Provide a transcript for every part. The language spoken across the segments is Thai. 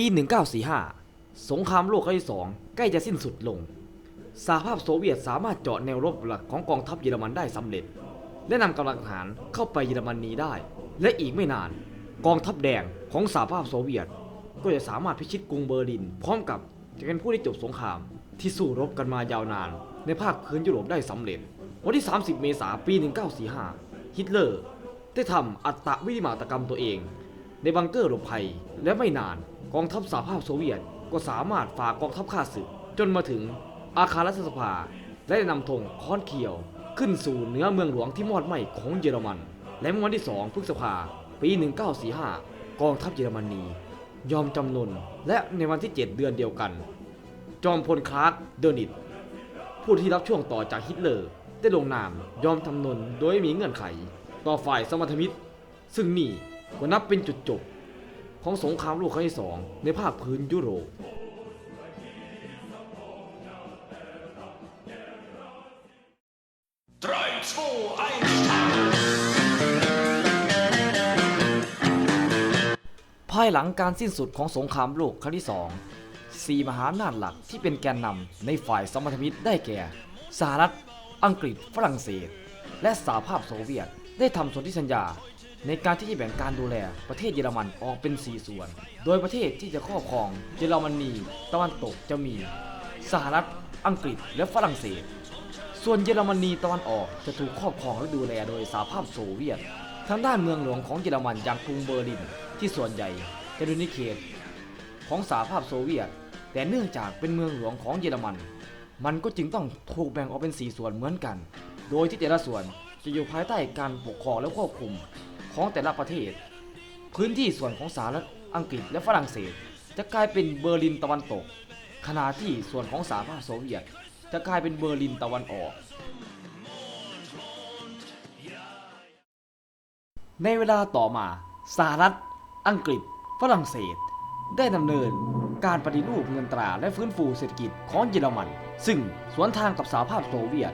ปี 1945 สงครามโลกครั้งที่สองใกล้จะสิ้นสุดลง สหภาพโซเวียตสามารถเจาะแนวรบหลักของกองทัพเยอรมันได้สำเร็จ และนำกำลังทหารเข้าไปเยอรมนีได้ และอีกไม่นาน กองทัพแดงของสหภาพโซเวียต ก็จะสามารถพิชิตกรุงเบอร์ลิน พร้อมกับจะเป็นผู้ที่จบสงครามที่สู้รบกันมายาวนาน ในภาคพื้นยุโรปได้สำเร็จ วันที่ 30 เมษายนปี 1945 ฮิตเลอร์ ได้ทำอัตวินิมาตกรรมตัวเอง ในบังเกอร์หลบภัยและไม่นาน กองทัพสหภาพโซเวียตก็สามารถฝ่ากองทัพข้าศึก จนมาถึงอาคารรัฐสภา และได้นำธงค้อนเขียว ขึ้นสู่เหนือเมืองหลวงที่มอดไหม้ของเยอรมัน และเมื่อวันที่ 2 พฤษภาปี 1945 กองทัพเยอรมนี ยอมจำนนและในวันที่ 7 เดือนเดียวกัน จอมพลคลาร์กเดอร์นิตผู้ที่รับช่วงต่อจากฮิตเลอร์ ได้ลงนามยอมทำนนโดยม่มีเงื่อนไข ต่อฝ่ายสมรรถมิตร ซึ่งนี่ก็นับเป็นจุดจบ ของสงครามโลกครั้งที่สองในภาคพื้นยุโรปภายหลังการสิ้นสุดของสงครามโลกครั้งที่สองสี่มหาอำนาจหลักที่เป็นแกนนำในฝ่ายสมรรถมิตรได้แก่ สหรัฐ อังกฤษ ฝรั่งเศส และสหภาพโซเวียต ได้ทำสนธิสัญญา ในการที่จะแบ่งการดูแลประเทศเยอรมันออกเป็น 4 ส่วน โดยประเทศที่จะครอบครองเยอรมนีตะวันตกจะมี สหรัฐ อังกฤษ และฝรั่งเศส ส่วนเยอรมนีตะวันออกจะถูกครอบครองและดูแลโดยสหภาพโซเวียต ทางด้านเมืองหลวงของเยอรมันอย่างกรุงเบอร์ลิน ที่ส่วนใหญ่จะอยู่ในเขตของสหภาพโซเวียต แต่เนื่องจากเป็นเมืองหลวงของเยอรมัน มันก็จึงต้องถูกแบ่งออกเป็น 4 ส่วนเหมือนกัน โดยที่แต่ละส่วนจะอยู่ภายใต้การปกครองและควบคุม ของแต่ละประเทศ พื้นที่ส่วนของสหรัฐอังกฤษและฝรั่งเศส จะกลายเป็นเบอร์ลินตะวันตก ขณะที่ส่วนของสหภาพโซเวียต จะกลายเป็นเบอร์ลินตะวันออก ในเวลาต่อมาสหรัฐ อังกฤษ ฝรั่งเศส ได้ดำเนินการปฏิรูปเงินตราและฟื้นฟูเศรษฐกิจของเยอรมัน ซึ่งสวนทางกับสหภาพโซเวียต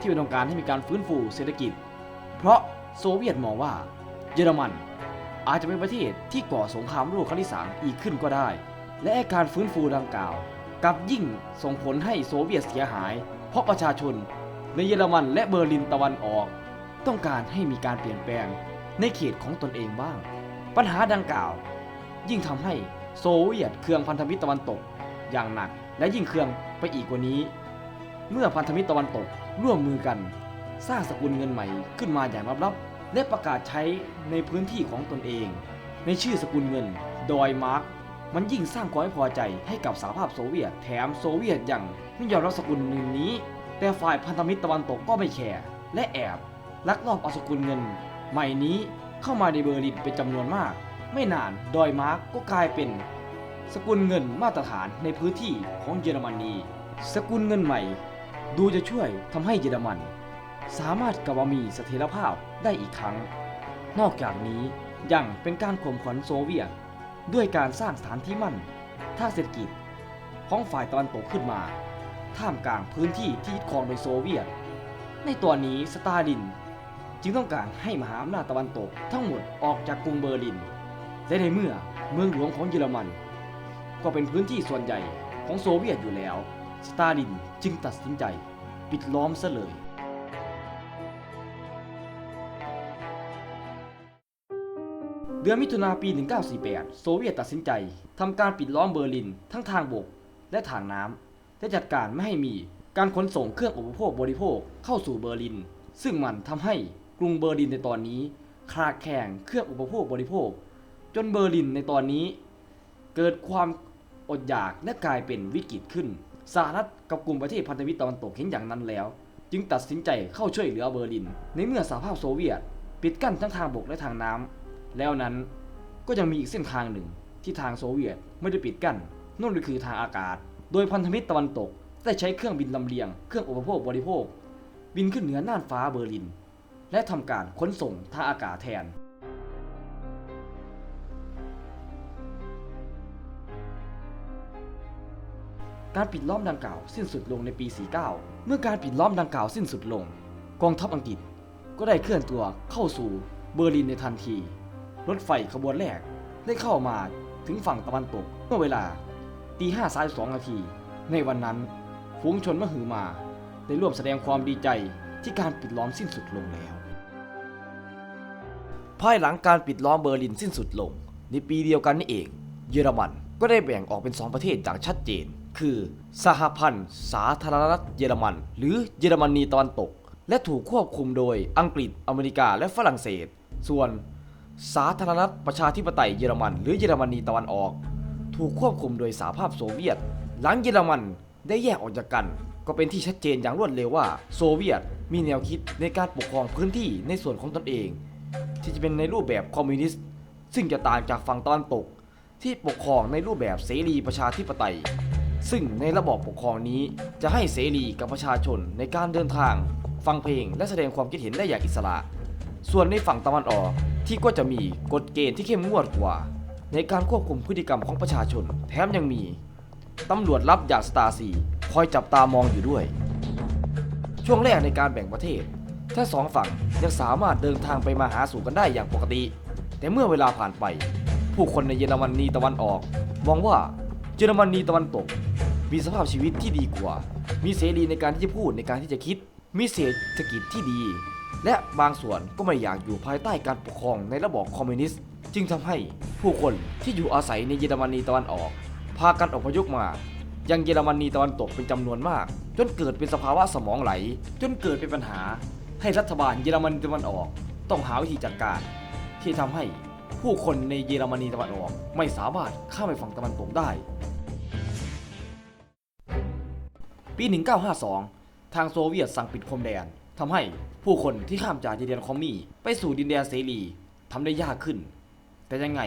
ที่ต้องการให้มีการฟื้นฟูเศรษฐกิจ เพราะโซเวียตมองว่า เยอรมัน อาจจะเป็นประเทศที่ก่อสงครามโลกครั้งที่สามอีกขึ้นก็ได้ และการฟื้นฟูดังกล่าวกลับยิ่งส่งผลให้โซเวียตเสียหาย เพราะประชาชน ในเยอรมันและเบอร์ลินตะวันออก ต้องการให้มีการเปลี่ยนแปลงในเขตของตนเองบ้าง ปัญหาดังกล่าว ยิ่งทำให้โซเวียตเคืองพันธมิตรตะวันตก อย่างหนักและยิ่งเคืองไปอีกกว่านี้ เมื่อพันธมิตรตะวันตกร่วมมือกัน สร้างสกุลเงินใหม่ขึ้นมาอย่างลับๆ และประกาศใช้ในพื้นที่ของตนเอง ในชื่อสกุลเงิน ดอยมาร์กมันยิ่งสร้างความไม่พอใจให้กับสหภาพโซเวียต แถมโซเวียตยังไม่ยอมรับสกุลเงินนี้ แต่ฝ่ายพันธมิตรตะวันตกก็ไม่แคร์และแอบลักลอบเอาสกุลเงิน ใหม่นี้เข้ามาในเบอร์ลินเป็นจำนวนมาก ไม่นานดอยมาร์กก็กลายเป็น สกุลเงินมาตรฐานในพื้นที่ของเยอรมนี สกุลเงินใหม่ ดูจะช่วยทำให้เยอรมัน สามารถกลับมามีเสถียรภาพได้อีกครั้ง นอกจากนี้ยังเป็นการข่มขวัญโซเวียต ด้วยการสร้างสถานที่มั่นทางเศรษฐกิจของฝ่ายตะวันตกขึ้นมา ท่ามกลางพื้นที่ที่ยึดครองโดยโซเวียต ในตัวนี้สตาลิน จึงต้องการให้มหาอำนาจตะวันตกทั้งหมดออกจากกรุงเบอร์ลิน และในเมื่อเมืองหลวงของเยอรมัน ก็เป็นพื้นที่ส่วนใหญ่ของโซเวียตอยู่แล้ว สตาลินจึงตัดสินใจ ปิดล้อมซะเลย เดือนมิถุนาปี 1948 โซเวียตตัดสินใจทำการปิดล้อมเบอร์ลิน ทั้งทางบกและทางน้ำและจัดการไม่ให้มีการขนส่งเครื่องอุปโภคบริโภคเข้าสู่เบอร์ลิน ซึ่งมันทำให้กรุงเบอร์ลินในตอนนี้ขาดแคลนเครื่องอุปโภคบริโภค จนเบอร์ลินในตอนนี้ เกิดความอดอยากและกลายเป็นวิกฤตขึ้นสหรัฐกับกลุ่มประเทศพันธมิตรตะวันตกเห็นอย่างนั้นแล้ว จึงตัดสินใจเข้าช่วยเหลือเบอร์ลิน ในเมื่อสหภาพโซเวียต ปิดกั้นทั้งทางบกและทางน้ำ แล้วนั้นก็ยังมีอีกเส้นทางหนึ่งที่ทางโซเวียตไม่ได้ปิดกั้นนั่นก็คือทางอากาศ โดยพันธมิตรตะวันตกได้ใช้เครื่องบินลำเลียง เครื่องอุปโภคบริโภค บินขึ้นเหนือน่านฟ้าเบอร์ลิน และทำการขนส่งทางอากาศแทนการปิดล้อมดังกล่าวสิ้นสุดลงในปี 49 เมื่อการปิดล้อมดังกล่าวสิ้นสุดลง กองทัพอังกฤษก็ได้เคลื่อนตัวเข้าสู่เบอร์ลินในทันที รถไฟขบวนแรกได้เข้ามาถึงฝั่งตะวันตกเมื่อเวลาตีห้าสายสองนาที ในวันนั้นฝูงชนมหือมา ได้ร่วมแสดงความดีใจที่การปิดล้อมสิ้นสุดลงแล้ว ภายหลังการปิดล้อมเบอร์ลินสิ้นสุดลง ในปีเดียวกันนี่เอง เยอรมันก็ได้แบ่งออกเป็น 2 ประเทศอย่างชัดเจน คือ สหพันธ์ สาธารณรัฐเยอรมัน หรือเยอรมนีตะวันตก และถูกควบคุมโดยอังกฤษ อเมริกาและฝรั่งเศส ส่วน สาธารณรัฐประชาธิปไตยเยอรมัน หรือเยอรมนีตะวันออก ถูกควบคุมโดยสหภาพโซเวียต หลังเยอรมันได้แยกออกจากกัน ก็เป็นที่ชัดเจนอย่างรวดเร็วว่า โซเวียตมีแนวคิดในการปกครองพื้นที่ในส่วนของตนเอง ที่จะเป็นในรูปแบบคอมมิวนิสต์ซึ่งจะต่างจากฝั่งตะวันตก ที่ปกครองในรูปแบบเสรีประชาธิปไตย ซึ่งในระบอบปกครองนี้จะให้เสรีกับประชาชนในการเดินทาง ฟังเพลงและแสดงความคิดเห็นได้อย่างอิสระ ส่วนในฝั่งตะวันออก ที่ก็จะมีกฎเกณฑ์ที่เข้มงวดกว่า ในการควบคุมพฤติกรรมของประชาชน แถมยังมีตำรวจลับอย่างสตาร์ซีคอยจับตามองอยู่ด้วย ช่วงแรกในการแบ่งประเทศทั้งสองฝั่งยังสามารถเดินทางไปมาหาสู่กันได้อย่างปกติ แต่เมื่อเวลาผ่านไป ผู้คนในเยอรมนีตะวันออกมองว่าเยอรมนีตะวันตก มีสภาพชีวิตที่ดีกว่า มีเสรีในการที่จะพูดในการที่จะคิด มีเศรษฐกิจที่ดี และบางส่วนก็ไม่อยากอยู่ภายใต้การปกครองในระบอบคอมมิวนิสต์ จึงทำให้ผู้คนที่อยู่อาศัยในเยอรมนีตะวันออก พากันอพยพมา ยังเยอรมนีตะวันตกเป็นจำนวนมาก จนเกิดเป็นสภาวะสมองไหล จนเกิดเป็นปัญหา ให้รัฐบาลเยอรมนีตะวันออก ต้องหาวิธีจัดการ ที่ทำให้ผู้คนในเยอรมนีตะวันออก ไม่สามารถข้ามไปฝั่งตะวันตกได้ ปี 1952 ทางโซเวียตสั่งปิดพรมแดน ทำให้ผู้คนที่ข้ามจากดินแดนคอมมีไปสู่ดินแดนเสรีทำได้ยากขึ้น แต่ยังไง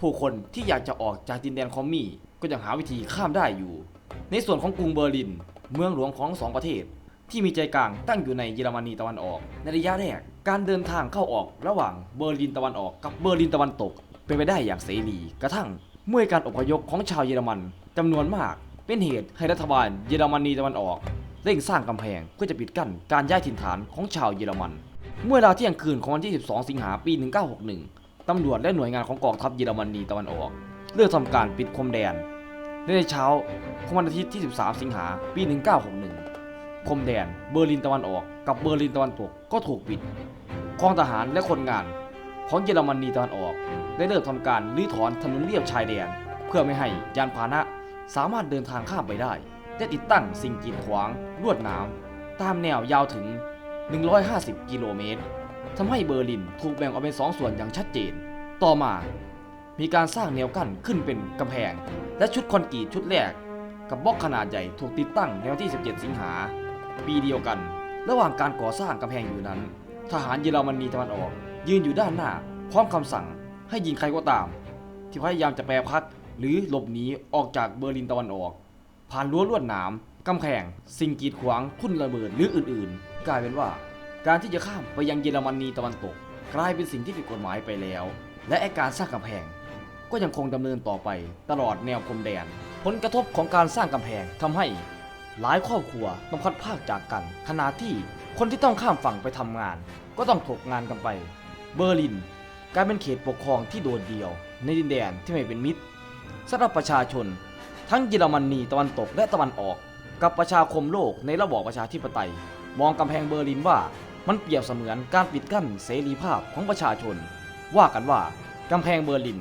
ผู้คนที่อยากจะออกจากดินแดนคอมมีก็ยังหาวิธีข้ามได้อยู่ ในส่วนของกรุงเบอร์ลิน เมืองหลวงของสองประเทศ ที่มีใจกลางตั้งอยู่ในเยอรมนีตะวันออก ในระยะแรกการเดินทางเข้าออกระหว่างเบอร์ลินตะวันออกกับเบอร์ลินตะวันตก เป็นไปได้อย่างเสรีกระทั่งเมื่อการอพยพของชาวเยอรมันจำนวนมาก เป็นเหตุให้รัฐบาลเยอรมนีตะวันออก เร่งสร้างกำแพงเพื่อจะปิดกั้นการย้ายถิ่นฐานของชาวเยอรมัน เมื่อเวลาเที่ยงคืนของวันที่ 12 สิงหาปี 1961 ตำรวจและหน่วยงานของกองทัพเยอรมนีตะวันออกเริ่มทำการปิดพรมแดน ในเช้าของวันอาทิตย์ที่ 13 สิงหาปี 1961 พรมแดนเบอร์ลินตะวันออกกับเบอร์ลินตะวันตกก็ถูกปิดกองทหารและคนงานของเยอรมนีตะวันออก ได้เริ่มทำการรื้อถอนถนนเลียบชายแดน เพื่อไม่ให้ยานพาหนะสามารถเดินทางข้ามไปได้ ได้ติดตั้งสิ่งกีดขวางลวดหนามตามแนวยาวถึง 150 กิโลเมตรทำให้เบอร์ลินถูกแบ่งออกเป็นสองส่วนอย่างชัดเจน ต่อมามีการสร้างแนวกั้นขึ้นเป็นกำแพง และชุดคอนกรีตชุดแรก กับบล็อกขนาดใหญ่ถูกติดตั้งในวันที่ 17 สิงหา ปีเดียวกัน ระหว่างการก่อสร้างกำแพงอยู่นั้น ทหารเยอรมนีตะวันออก ยืนอยู่ด้านหน้า พร้อมคำสั่งให้ยิงใครก็ตาม ที่พยายามจะแปรพักหรือหลบหนีออกจากเบอร์ลินตะวันออก ผ่านรั้วลวดหนามกำแพงสิ่งกีดขวางทุ่นระเบิดหรืออื่นๆ กลายเป็นว่า การที่จะข้ามไปยังเยอรมนีตะวันตก กลายเป็นสิ่งที่ผิดกฎหมายไปแล้ว และไอการสร้างกำแพง ก็ยังคงดำเนินต่อไปตลอดแนวพรมแดน ผลกระทบของการสร้างกำแพงทำให้หลายครอบครัวต้องพัดพรากจากกัน ขณะที่คนที่ต้องข้ามฝั่งไปทำงาน ก็ต้องถกงานกันไป เบอร์ลินกลายเป็นเขตปกครองที่โดดเดี่ยว ในดินแดนที่ไม่เป็นมิตรสำหรับประชาชน ทั้งเยอรมนีตะวันตกและตะวันออก กับประชาคมโลกในระบอบประชาธิปไตย มองกำแพงเบอร์ลินว่ามันเปรียบเสมือนการปิดกั้นเสรีภาพของประชาชน ว่ากันว่ากำแพงเบอร์ลิน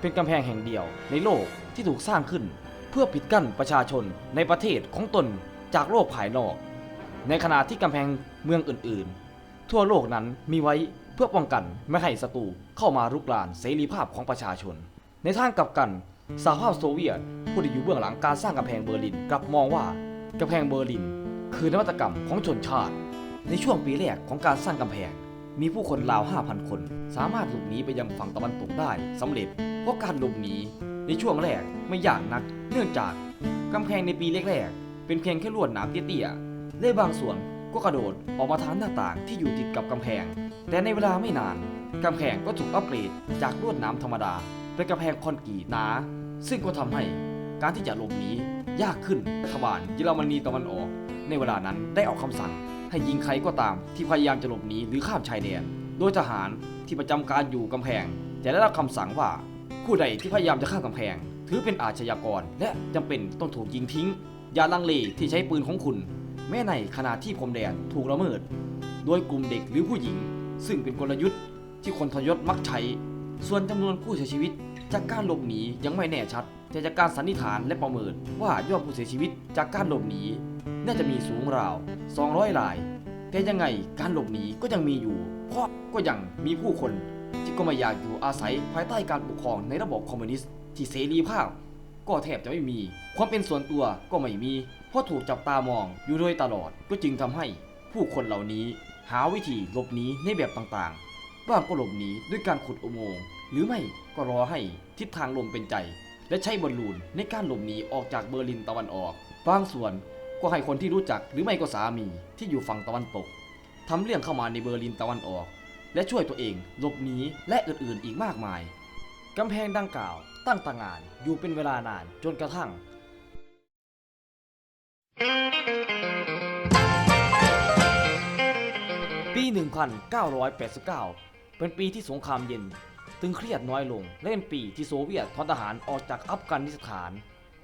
เป็นกำแพงแห่งเดียวในโลกที่ถูกสร้างขึ้น เพื่อปิดกั้นประชาชนในประเทศของตนจากโลกภายนอก ในขณะที่กำแพงเมืองอื่นๆ ทั่วโลกนั้นมีไว้เพื่อป้องกันไม่ให้ศัตรูเข้ามารุกรานเสรีภาพของประชาชน ในทางกลับกัน สหภาพโซเวียตผู้ที่อยู่เบื้องหลังการสร้างกำแพงเบอร์ลินกลับมองว่ากำแพงเบอร์ลิน คือนวัตกรรมของชนชาติ ในช่วงปีแรกของการสร้างกำแพง มีผู้คนราว 5,000 คน สามารถหลบหนีไปยังฝั่งตะวันตกได้สำเร็จ เพราะการหลบหนีในช่วงแรกไม่ยากนัก เนื่องจากกำแพงในปีแรกๆเป็นเพียงแค่ลวดหนามเตี้ยๆและบางส่วนก็กระโดดออกมาทางหน้าต่างที่อยู่ติดกับกำแพง แต่ในเวลาไม่นานกำแพงก็ถูกอัปเกรดจากลวดหนามธรรมดาเป็นกำแพงคอนกรีตหนา ซึ่งก็ทำให้การที่จะหลบหนียากขึ้นรัฐบาลเยอรมนีตะวันออก ในเวลานั้นได้ออกคำสั่ง ให้ยิงใครก็ตามที่พยายามจะหลบหนีหรือข้ามชายแดน โดยทหารที่ประจำการอยู่กำแพง จะได้รับคำสั่งว่าผู้ใดที่พยายามจะข้ามกำแพง ถือเป็นอาชญากร และจำเป็นต้องถูกยิงทิ้ง อย่าลังเลที่ใช้ปืนของคุณ แม้ในขณะที่พรมแดนถูกละเมิด โดยกลุ่มเด็กหรือผู้หญิง ซึ่งเป็นกลยุทธ์ที่คนทรยศมักใช้ ส่วนจำนวนผู้เสียชีวิต จากการหลบหนียังไม่แน่ชัด แต่จากการสันนิษฐานและประเมินว่ายอดผู้เสียชีวิตจากการหลบหนีน่าจะมีสูงราว 200ราย แต่ยังไงการหลบหนีก็ยังมีอยู่ เพราะก็ยังมีผู้คน ที่ก็ไม่อยากอยู่อาศัยภายใต้การปกครองในระบบคอมมิวนิสต์ที่เสรีภาพ ก็แทบจะไม่มี ความเป็นส่วนตัวก็ไม่มี เพราะถูกจับตามองอยู่โดยตลอดก็จึงทำให้ผู้คนเหล่านี้หาวิธีหลบหนีในแบบต่างๆ บ้างก็หลบหนีด้วยการขุดอุโมงค์ หรือไม่ก็รอให้ทิศทางลมเป็นใจ และใช้บอลลูนในการหลบหนีออกจากเบอร์ลินตะวันออกบางส่วนก็ให้คนที่รู้จักหรือไม่ก็สามีที่อยู่ฝั่งตะวันตกทำเรื่องเข้ามาในเบอร์ลินตะวันออก และช่วยตัวเองหลบหนีและอื่นๆอีกมากมายกำแพงดังกล่าว ตั้งตางานอยู่เป็นเวลานานจนกระทั่ง ปี 1989 เป็นปีที่สงครามเย็น ตึงเครียดน้อยลงและเป็นปีที่โซเวียตถอนทหารออกจากอัฟกานิสถาน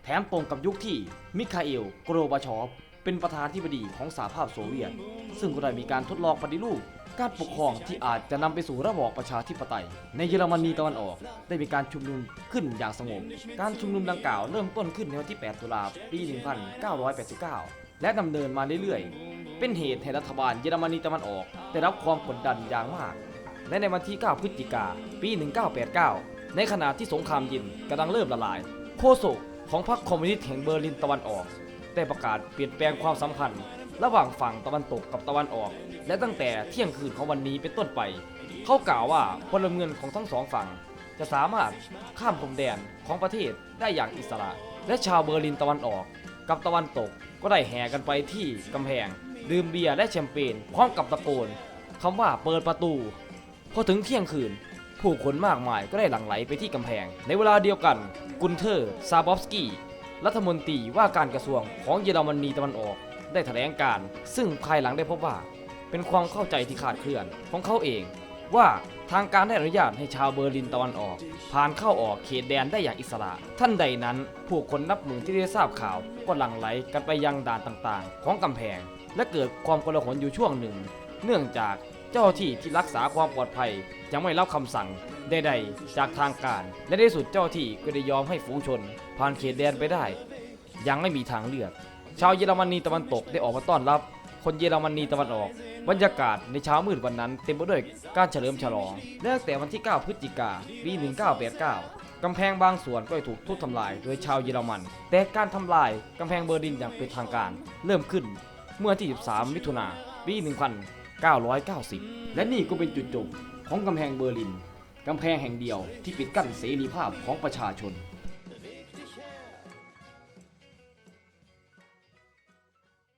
แถมตรงกับยุคที่มิคาเอลโกรบาชอฟเป็นประธานธิบดีของสหภาพโซเวียต ซึ่งก็ได้มีการทดลองปฏิรูปการปกครองที่อาจจะนำไปสู่ระบอบประชาธิปไตย ในเยอรมนีตะวันออก ได้มีการชุมนุมขึ้นอย่างสงบ การชุมนุมดังกล่าวเริ่มต้นขึ้นในวันที่ 8 ตุลาปี 1989 และดำเนินมาเรื่อยๆ เป็นเหตุให้รัฐบาลเยอรมนีตะวันออก ได้รับความกดดันอย่างมาก และในวันที่ 9 พฤศจิกา ปี 1989 ในขณะที่สงครามเย็นกำลังเริ่มละลายโฆษกของพรรคคอมมิวนิสต์แห่งเบอร์ลินตะวันออกได้ประกาศเปลี่ยนแปลงความสัมพันธ์ ระหว่างฝั่งตะวันตกกับตะวันออก และตั้งแต่เที่ยงคืนของวันนี้เป็นต้นไป เขากล่าวว่าพลเมืองของทั้งสองฝั่ง จะสามารถข้ามพรมแดนของประเทศได้อย่างอิสระ และชาวเบอร์ลินตะวันออก กับตะวันตกก็ได้แห่กันไปที่กำแพง ดื่มเบียร์และแชมเปญพร้อมกับตะโกนคำว่าเปิดประตู พอถึงเที่ยงคืน ผู้คนมากมายก็ได้หลั่งไหลไปที่กำแพง ในเวลาเดียวกัน กุนเทอร์ ซาบอฟสกี้ รัฐมนตรีว่าการกระทรวงของเยอรมนีตะวันออก ได้แถลงการ ซึ่งภายหลังได้พบว่า เป็นความเข้าใจที่ขาดเคลื่อนของเขาเอง ว่าทางการได้อนุญาตให้ชาวเบอร์ลินตะวันออก ผ่านเข้าออกเขตแดนได้อย่างอิสระ ท่านใดนั้น ผู้คนนับหมื่นที่ได้ทราบข่าว ก็หลั่งไหลกันไปยังด่านต่างๆ ของกำแพง และเกิดความโกลาหลอยู่ช่วงหนึ่ง เนื่องจาก เจ้าที่ที่รักษาความปลอดภัยยังไม่รับคำสั่งใดๆจากทางการ และในที่สุดเจ้าที่ก็ได้ยอมให้ฝูงชน ผ่านเขตแดนไปได้ ยังไม่มีทางเลือก ชาวเยอรมนีตะวันตกได้ออกมาต้อนรับ คนเยอรมนีตะวันออก บรรยากาศในเช้ามืดวันนั้น เต็มไปด้วยการเฉลิมฉลองและตั้งแต่วันที่ 9 พฤศจิกาปี 1989 กำแพงบางส่วนก็ถูกทุบทำลายโดยชาวเยอรมัน แต่การทำลายกำแพงเบอร์ลินอย่างเป็นทางการ เริ่มขึ้นเมื่อที่ 13 มิถุนาปี 1990 และนี่ก็เป็นจุดจบของกำแพงเบอร์ลิน กำแพงแห่งเดียวที่ปิดกั้นเสรีภาพของประชาชน